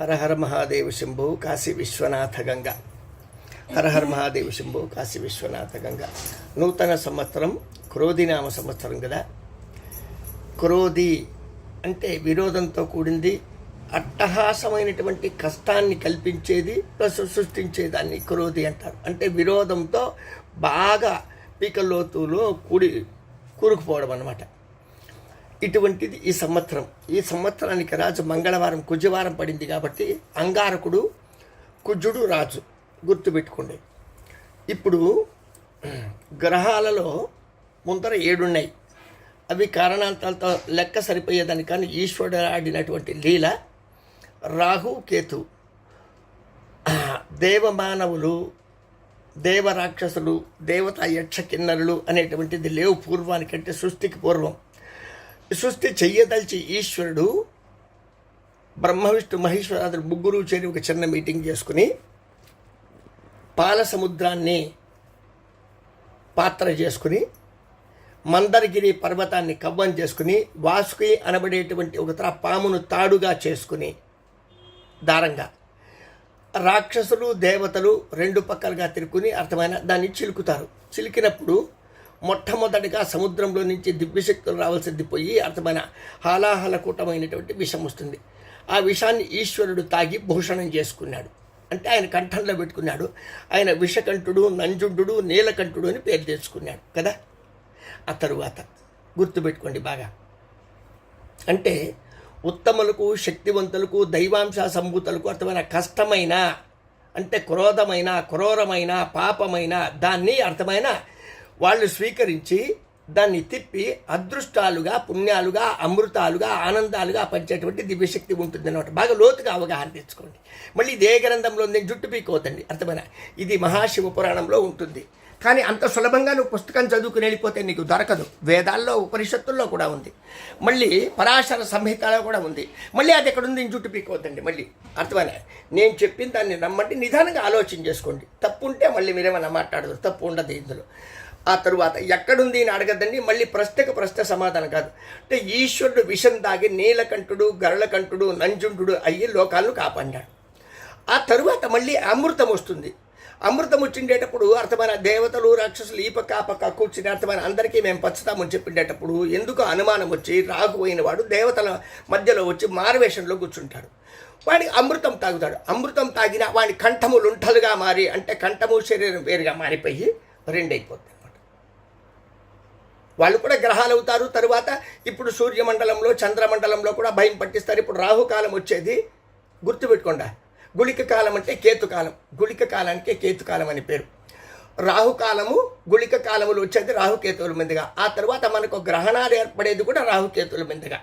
హరహర మహాదేవ శంభో కాశీ విశ్వనాథ గంగ. హరహర మహాదేవ శంభో కాశీ విశ్వనాథ గంగ. నూతన సంవత్సరం క్రోధినామ సంవత్సరం కదా. క్రోధి అంటే విరోధంతో కూడింది అట్టహాసమైనటువంటి కష్టాన్ని కల్పించేది ప్లస్ సృష్టించేదాన్ని క్రోధి అంటారు. అంటే విరోధంతో బాగా పీకల్లోతులో కూడి కూరుకుపోవడం అన్నమాట. ఇటువంటిది ఈ సంవత్సరం. ఈ సంవత్సరానికి రాజు మంగళవారం కుజవారం పడింది కాబట్టి అంగారకుడు కుజుడు రాజు గుర్తుపెట్టుకోండి. ఇప్పుడు గ్రహాలలో ముందర ఏడున్నాయి. అవి కారణాంతాలతో లెక్క సరిపోయేదాన్ని కానీ ఈశ్వరుడు ఆడినటువంటి లీల రాహు కేతు. దేవమానవులు దేవరాక్షసులు దేవత యక్ష కిన్నరులు అనేటువంటిది లేవు పూర్వానికంటే సృష్టికి పూర్వం. సృష్టి చెయ్యదలిచి ఈశ్వరుడు బ్రహ్మ విష్ణు మహేశ్వరాదులు ముగ్గురు చేరి ఒక చిన్న మీటింగ్ చేసుకుని పాల సముద్రాన్ని పాత్ర చేసుకుని మందరగిరి పర్వతాన్ని కవ్వం చేసుకుని వాసుకి అనబడేటువంటి ఒక తర పామును తాడుగా చేసుకుని దారంగా. రాక్షసులు దేవతలు రెండు పక్కలుగా తిరుక్కుని అర్థమైన దాన్ని చిలుకుతారు. చిలికినప్పుడు మొట్టమొదటిగా సముద్రంలో నుంచి దివ్యశక్తులు రావాల్సింది పోయి అర్థమైన హాలాహలకూటమైనటువంటి విషం వస్తుంది. ఆ విషాన్ని ఈశ్వరుడు తాగి భూషణం చేసుకున్నాడు. అంటే ఆయన కంఠంలో పెట్టుకున్నాడు. ఆయన విషకంఠుడు నంజుండు నీలకంఠుడు అని పేరు తెచ్చుకున్నాడు కదా. ఆ తరువాత గుర్తుపెట్టుకోండి బాగా. అంటే ఉత్తములకు శక్తివంతులకు దైవాంశ సంభూతులకు అర్థమైన కష్టమైన అంటే క్రోధమైన క్రూరమైన పాపమైన దాన్ని అర్థమైన వాళ్ళు స్వీకరించి దాన్ని తిప్పి అదృష్టాలుగా పుణ్యాలుగా అమృతాలుగా ఆనందాలుగా పంచేటువంటి దివ్యశక్తి ఉంటుంది అనమాట బాగా లోతుగా అవగాహన తెచ్చుకోండి. మళ్ళీ ఇదే గ్రంథంలో ఉంది జుట్టు పీకోతండి అర్థమైన ఇది మహాశివ పురాణంలో ఉంటుంది. కానీ అంత సులభంగా నువ్వు పుస్తకం చదువుకుని వెళ్ళిపోతే నీకు దొరకదు. వేదాల్లో ఉపనిషత్తుల్లో కూడా ఉంది. మళ్ళీ పరాశర సంహితలో కూడా ఉంది. మళ్ళీ అది ఎక్కడుంది జుట్టు పీకోవద్దండి మళ్ళీ. అర్థమైన నేను చెప్పిన దాన్ని నమ్మండి నిదానంగా ఆలోచన చేసుకోండి. తప్పు ఉంటే మళ్ళీ మీరేమన్నా మాట్లాడదు తప్పు ఉండదు ఇందులో. ఆ తరువాత ఎక్కడుంది అని అడగద్దండి మళ్ళీ ప్రశ్నకు ప్రశ్న సమాధానం కాదు. అంటే ఈశ్వరుడు విషం తాగి నీలకంఠుడు గరళకంఠుడు నంజుండు అయ్యి లోకాలను కాపాడాడు ఆ తరువాత మళ్ళీ అమృతం వస్తుంది. అమృతం వచ్చిండేటప్పుడు అర్థమైన దేవతలు రాక్షసులు ఈ పక్క ఆ పక్క కూర్చుని అర్థమైన అందరికీ మేము పంచుతామని చెప్పిండేటప్పుడు ఎందుకు అనుమానం వచ్చి రాగు వాడు దేవతల మధ్యలో వచ్చి మారవేషంలో కూర్చుంటాడు. వాడికి అమృతం తాగుతాడు. అమృతం తాగిన వాడి కంఠము లుంఠలుగా మారి అంటే కంఠము శరీరం వేరుగా మారిపోయి రెండైపోతుంది వాళ్ళు కూడా గ్రహాలు అవుతారు తరువాత ఇప్పుడు సూర్యమండలంలో చంద్రమండలంలో కూడా భయం పట్టిస్తారు. ఇప్పుడు రాహుకాలం వచ్చేది గుర్తుపెట్టుకోండి. గుళిక కాలం అంటే కేతుకాలం గుళిక కాలానికి కేతుకాలం అని పేరు. రాహుకాలము గుళిక కాలములు వచ్చేది రాహుకేతువుల మీదుగా. ఆ తర్వాత మనకు గ్రహణాలు ఏర్పడేది కూడా రాహుకేతువుల మీదుగా.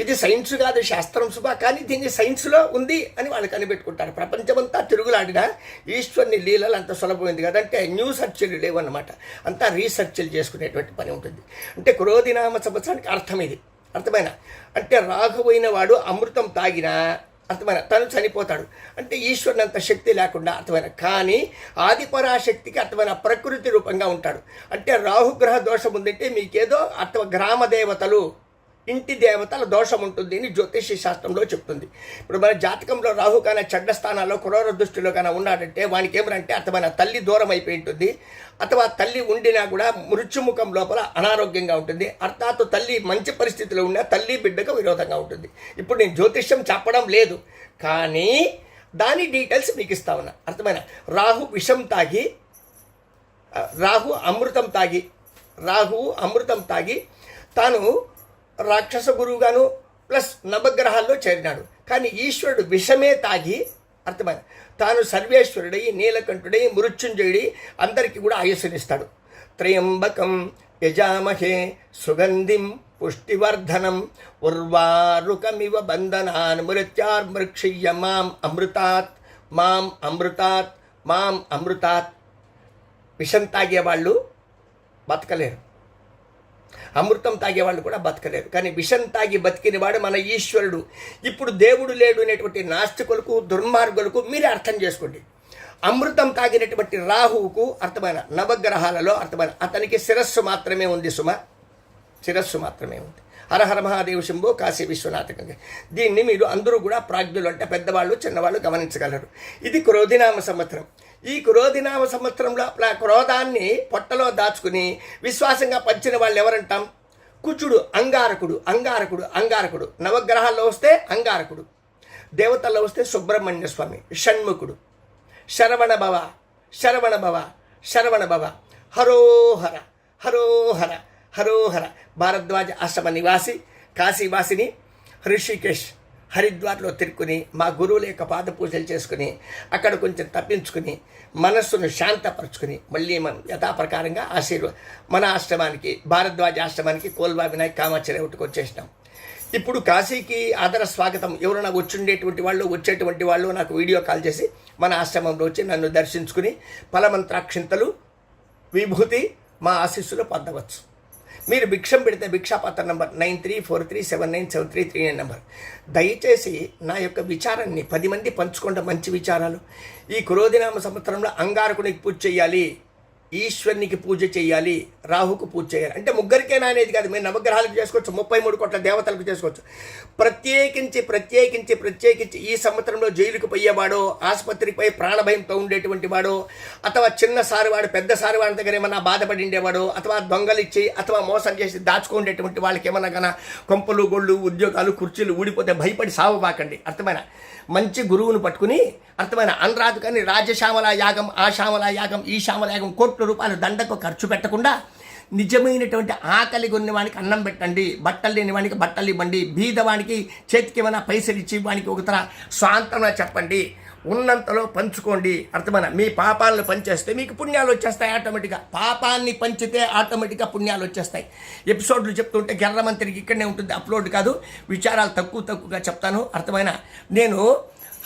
ఇది సైన్స్ కాదు శాస్త్రం శుభ కానీ దీన్ని సైన్స్లో ఉంది అని వాళ్ళు కనిపెట్టుకుంటారు. ప్రపంచమంతా తిరుగులాడినా ఈశ్వరుని లీలలు అంత సులభమైంది కదంటే న్యూ సర్చ్లు లేవన్నమాట. అంతా రీసెర్చ్లు చేసుకునేటువంటి పని ఉంటుంది. అంటే క్రోధినామ సంవత్సరానికి అర్థం ఇది. అర్థమైన? అంటే రాఘవైన వాడు అమృతం తాగినా అర్థమైన? తను చనిపోతాడు. అంటే ఈశ్వరుని అంత శక్తి లేకుండా అర్థమైన? కానీ ఆదిపరాశక్తికి అర్థమైన? ప్రకృతి రూపంగా ఉంటాడు. అంటే రాహుగ్రహ దోషం ఉందంటే మీకేదో అర్థ గ్రామ దేవతలు ఇంటి దేవతల దోషం ఉంటుంది అని జ్యోతిష శాస్త్రంలో చెప్తుంది. ఇప్పుడు మన జాతకంలో రాహు కానీ చెడ్డ స్థానాల్లో క్రూర దృష్టిలో కానీ ఉన్నాడంటే వానికి ఏమంటే అర్థమైన తల్లి దూరం అయిపోయి ఉంటుంది. అథవా తల్లి ఉండినా కూడా మృత్యుముఖం లోపల అనారోగ్యంగా ఉంటుంది. అర్థాత్ తల్లి మంచి పరిస్థితిలో ఉన్నా తల్లి బిడ్డకు విరోధంగా ఉంటుంది. ఇప్పుడు నేను జ్యోతిష్యం చెప్పడం లేదు. కానీ దాని డీటెయిల్స్ మీకు ఇస్తా ఉన్నా. అర్థమైన? రాహు విషం తాగి రాహు అమృతం తాగి రాహు అమృతం తాగి తాను రాక్షస గురువుగాను ప్లస్ నవగ్రహాల్లో చేరినాడు. కానీ ఈశ్వరుడు విషమే తాగి అర్థమైంది? తాను సర్వేశ్వరుడై నీలకంఠుడై మృత్యుంజయుడి అందరికీ కూడా ఆయుస్సునిస్తాడు. త్రయంబకం యజామహే సుగంధిం పుష్టివర్ధనం ఉర్వారుకమివ బంధనాన్ మృత్యార్మృక్షియ్య మాం అమృతాత్ మాం అమృతాత్ మాం అమృతాత్. విషం తాగేవాళ్ళు బతకలేరు. అమృతం తాగేవాళ్ళు కూడా బతకలేరు. కానీ విషం తాగి బతికినవాడు మన ఈశ్వరుడు. ఇప్పుడు దేవుడు లేడు అనేటువంటి నాస్తికులకు దుర్మార్గులకు మీరే అర్థం చేసుకోండి. అమృతం తాగినటువంటి రాహువుకు అర్థమైన నవగ్రహాలలో అర్థమైన అతనికి శిరస్సు మాత్రమే ఉంది సుమ. శిరస్సు మాత్రమే ఉంది. హరహర మహాదేవ శంభో కాశీ విశ్వనాథకంగా దీన్ని మీరు అందరూ కూడా ప్రాజ్ఞులు అంటే పెద్దవాళ్ళు చిన్నవాళ్ళు గమనించగలరు. ఇది క్రోధినామ సంవత్సరం. ఈ క్రోధినామ సంవత్సరంలో ఆ క్రోధాన్ని పొట్టలో దాచుకుని విశ్వాసంగా పంచిన వాళ్ళు ఎవరంటాం? కుచుడు అంగారకుడు అంగారకుడు అంగారకుడు. నవగ్రహాల్లో వస్తే అంగారకుడు. దేవతల్లో వస్తే సుబ్రహ్మణ్య స్వామి షణ్ముఖుడు. శరవణ భవ శరవణ భవ శరవణ భవ. హరోహర హరోహర హరోహర. భారద్వాజ ఆశ్రమ నివాసి కాశీవాసిని హృషికేష్ హరిద్వార్లో తిరుక్కుని మా గురువుల యొక్క పాద పూజలు చేసుకుని అక్కడ కొంచెం తప్పించుకుని మనస్సును శాంతపరుచుకుని మళ్ళీ మనం యథాప్రకారంగా ఆశీర్వ మన ఆశ్రమానికి భారద్వాజ ఆశ్రమానికి కోల్వా వినాయక్ కామాచార్య ఒకటికి వచ్చేసినాం. ఇప్పుడు కాశీకి ఆదర స్వాగతం. ఎవరైనా వచ్చుండేటువంటి వాళ్ళు వచ్చేటువంటి వాళ్ళు నాకు వీడియో కాల్ చేసి మన ఆశ్రమంలో వచ్చి నన్ను దర్శించుకుని ఫలమంత్రాక్షింతలు విభూతి మా ఆశీస్సులో పొందవచ్చు. మీరు భిక్షం పెడితే భిక్షాపాత్ర number nine three four three seven nine seven three three nine number. దయచేసి నా యొక్క విచారాన్ని పది మంది పంచుకోండి మంచి విచారాలు. ఈ క్రోధినామ సంవత్సరంలో అంగారకునికి పూజ చేయాలి. ఈశ్వరునికి పూజ చేయాలి. రాహుకు పూజ చేయాలి. అంటే ముగ్గురికేనా అనేది కాదు. మీరు నవగ్రహాలకు చేసుకోవచ్చు ముప్పై మూడు కోట్ల దేవతలకు చేసుకోవచ్చు. ప్రత్యేకించి ప్రత్యేకించి ప్రత్యేకించి ఈ సంవత్సరంలో జైలుకు పోయేవాడో ఆసుపత్రికి ప్రాణభయంతో ఉండేటువంటి వాడో అథవా చిన్న సారివాడు పెద్ద సారివాడి దగ్గర ఏమన్నా బాధపడి ఉండేవాడో అథవా దొంగలిచ్చి అథవా మోసం చేసి దాచుకునేటువంటి వాళ్ళకి ఏమన్నా కన్నా కొంపలు గొళ్ళు ఉద్యోగాలు కుర్చీలు ఊడిపోతే భయపడి సావబాకండి. అర్థమైన? మంచి గురువును పట్టుకుని అర్థమైన? అనరాదు కానీ రాజశ్యామల యాగం ఆ శ్యామల యాగం ఈ శ్యామల యాగం కోట్ల రూపాయలు దండకు ఖర్చు పెట్టకుండా నిజమైనటువంటి ఆకలి కొన్నవానికి అన్నం పెట్టండి బట్టలు లేని వానికి బట్టలు ఇవ్వండి బీదవానికి చేతికి ఏమైనా పైసలు ఇచ్చి వానికి ఒకతర స్వాంతన చెప్పండి ఉన్నంతలో పంచుకోండి. అర్థమైన? మీ పాపాలను పంచేస్తే మీకు పుణ్యాలు వచ్చేస్తాయి ఆటోమేటిక్గా. పాపాన్ని పంచితే ఆటోమేటిక్గా పుణ్యాలు వచ్చేస్తాయి. ఎపిసోడ్లు చెప్తుంటే గెర్రమంత్రికి ఇక్కడనే ఉంటుంది అప్లోడ్ కాదు. విచారాలు తక్కువ తక్కువగా చెప్తాను. అర్థమైన? నేను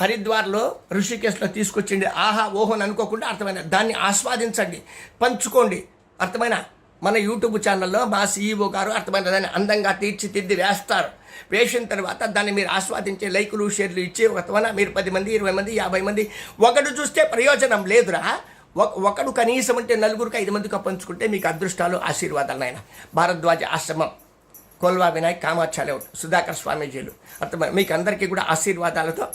హరిద్వార్లో ఋషికేశ్లో తీసుకొచ్చింది. ఆహా ఓహోని అనుకోకుండా అర్థమైన? దాన్ని ఆస్వాదించండి. పంచుకోండి. అర్థమైన? మన యూట్యూబ్ ఛానల్లో మా సీఈఓ గారు అర్థమైన దాన్ని అందంగా తీర్చిదిద్ది వేస్తారు. వేసిన తర్వాత దాన్ని మీరు ఆస్వాదించే లైకులు షేర్లు ఇచ్చే ఒకవన మీరు పది మంది ఇరవై మంది యాభై మంది ఒకడు చూస్తే ప్రయోజనం లేదురా. ఒకడు కనీసం అంటే నలుగురికి ఐదు మందికి పంచుకుంటే మీకు అదృష్టాలు ఆశీర్వాదాలు నాయన. భారద్వాజ ఆశ్రమం కోల్వా వినాయక్ కామాచార్య సుధాకర్ స్వామీజీలు. అర్థమై? మీకు అందరికీ కూడా ఆశీర్వాదాలతో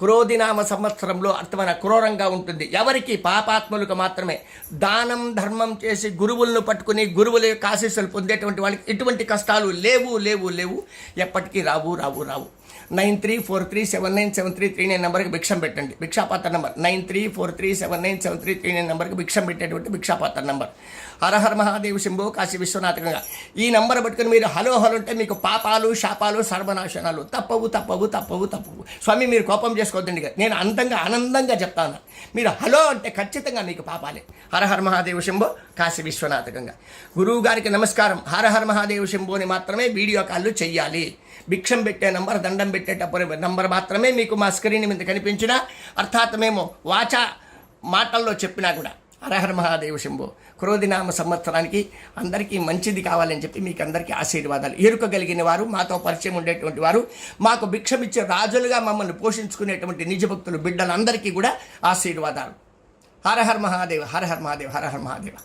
క్రోధినామ సంవత్సరంలో అర్థమైన క్రూరంగా ఉంటుంది. ఎవరికి? పాపాత్ములకు మాత్రమే. దానం ధర్మం చేసి గురువులను పట్టుకుని గురువుల యొక్క ఆశీస్సులు పొందేటువంటి వాళ్ళకి ఎటువంటి కష్టాలు లేవు లేవు లేవు. ఎప్పటికీ రావు రావు రావు. Nine three four three seven nine seven three three nine నెంబర్కి భిక్షం పెట్టండి. భిక్షాపాత్ర number nine three four three seven nine seven three three nine నెంబర్కి భిక్షం పెట్టేటువంటి భిక్షాపాత్ర నెంబర్. హరహర మహాదేవ్ శంభో కాశీ విశ్వనాథకంగా ఈ నెంబర్ పట్టుకుని మీరు హలో హలో అంటే మీకు పాపాలు శాపాలు సర్వనాశనాలు తప్పవు తప్పవు తప్పవు తప్పవు. స్వామి మీరు కోపం చేసుకోవద్దండి నేను అందంగా ఆనందంగా చెప్తాను మీరు హలో అంటే ఖచ్చితంగా మీకు పాపాలే. హరహర మహాదేవ్ శంభో కాశీ విశ్వనాథకంగా గురువు గారికి నమస్కారం. హరహర మహాదేవ్ శంభోని మాత్రమే వీడియో కాల్లు చెయ్యాలి. భిక్షం పెట్టే నంబర్ దండం పెట్టేటప్పుడు నంబర్ మాత్రమే మీకు మా స్క్రీన్ మీద కనిపించిన అర్థాత్ మేము వాచా మాటల్లో చెప్పినా కూడా హరహర మహాదేవ శంభు క్రోధినామ సంవత్సరానికి అందరికీ మంచిది కావాలని చెప్పి మీకు అందరికీ ఆశీర్వాదాలు. ఎరుకగలిగిన వారు మాతో పరిచయం ఉండేటువంటి వారు మాకు భిక్షమిచ్చే రాజులుగా మమ్మల్ని పోషించుకునేటువంటి నిజభక్తులు బిడ్డలందరికీ కూడా ఆశీర్వాదాలు. హరహర్ మహాదేవ హరహర్ మహాదేవ హరహర్ మహాదేవ.